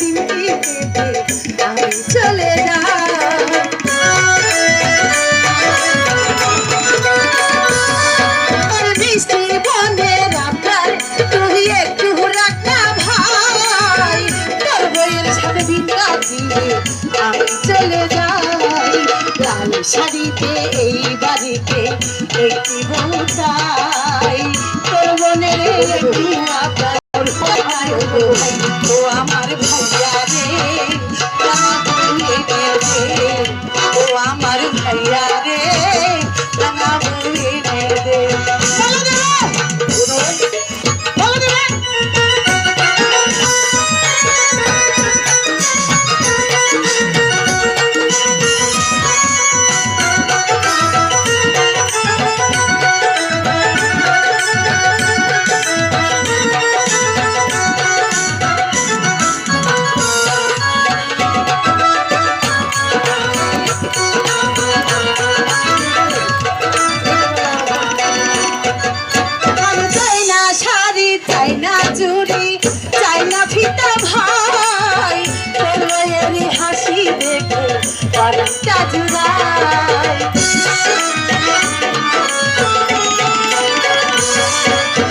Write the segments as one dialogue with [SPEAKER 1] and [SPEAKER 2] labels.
[SPEAKER 1] দিনটি কেটে আমি চলে যাই চলে যাই। লাল শাড়িতে, এই বাড়িতে একটি বউ চাই। তোর বোনের একটু আমার ভাইয়া রে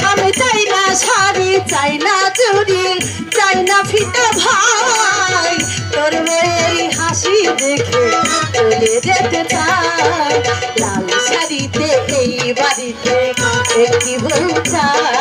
[SPEAKER 1] আমি চাই না শাড়ি চাই না চুড়ি, চাই না ফিতা ভাই। তোর মেয়ের হাসি দেখে চলে যেতে চাই, লাল শাড়িতে এই বাড়িতে একটি বউ চাই।